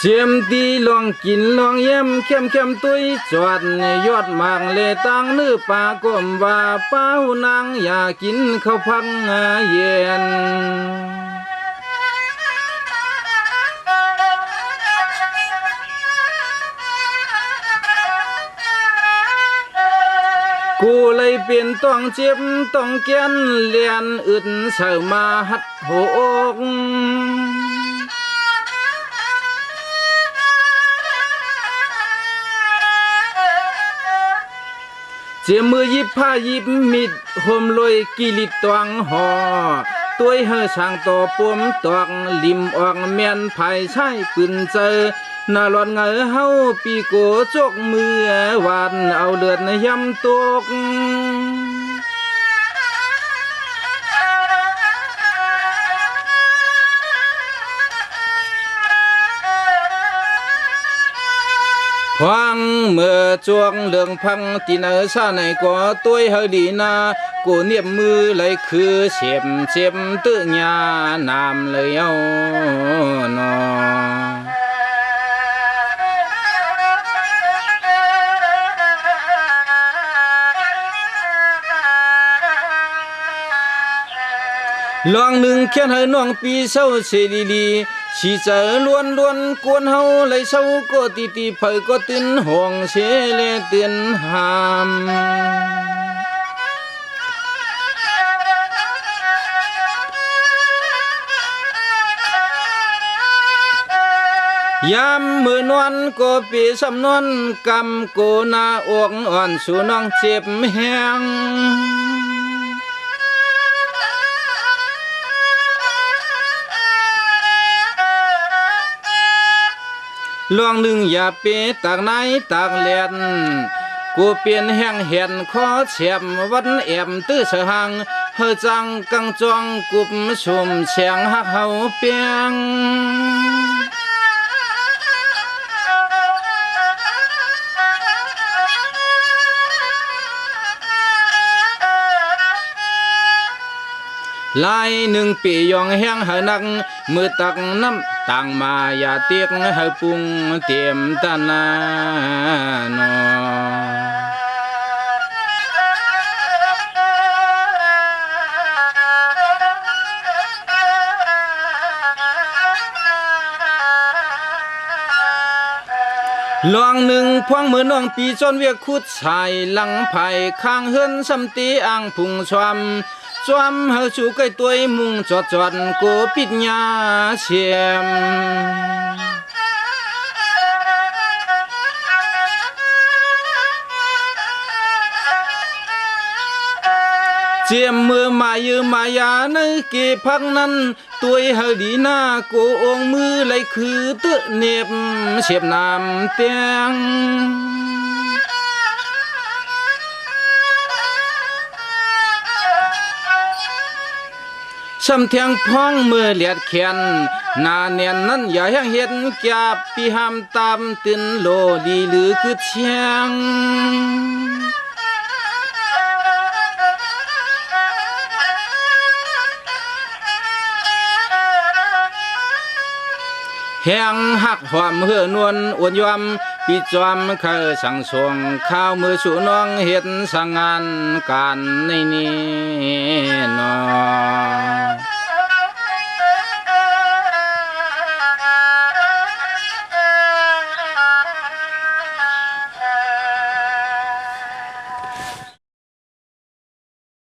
เจียมตีลองกินลองเยี่ยมเข้มเข้มตุยจวดยอดมากเลตังนื้อปลากลมว่าเป้านางอยากกินข้าวพังเย็นกูเลยเปลี่ยนต้องเจ็บต้องแก้นเลียนอึดเสามาหัดโหก เจียมือยิบผ้ายิบมิดห่มลอยกิลิตวังหอตัวเฮอช่างต่อปมตอกลิมออกเมียนไผ่ใช้ปืนเจอนาหลอนเงอเฮาปีโกจกมือวันเอาเลือดในยำตก พวังเมื่อจวงเรื่องพังตีเนอซาในก็ตัวเฮดีนากูเนียบมือเลยคือเสีเจ้านามเลยเอานอลองหนึ่งเขียนให้น้องปีเศร้าเสรีลีชีเจอล้วนล้วนกวนเฮาเลยเศร้าก็ตีตีเผยก็ตื่นห่วงเสเลเตือนหามยามมือนวลก็ปีสำนวนกำโกนาอวกอ่อนสู่น้องเจ็บแหง ลองหนึ่งอย่าเปตากไหนตากเลียนกูเปลี่ยนแห่งเห็นขอเฉียมวันเอมตื้อเสหังเฮจังกังจองกุบชุมเชียงหักเฮาเปียง ลายหนึ่งปียองแห้งหานัก มือตักน้ำต่างมาอย่าเตียกให้ปุงเตรียมตานานอลองหนึ่งพวงมือน้องปีจนเวียกคุดชายหลังไผ่ข้างเฮือนสำตีอ่างพุงชวม จวมเฮาชูใกล้ตัวมุงจอดจอดโกปิดยาเชียมเจียมมือ สำเทียงพ้องมือเลียดเขียนนาเนียนนั้นอย่าแห้เห็นแก่ปีหามตามตื่นโลดีหรือคือเชียง แห้งหักหอมเฮือนวลอ้วนยอมปีจอมเคยสั่งสวงข้าวมือสูน้องเห็นสังงานการในนี้นอ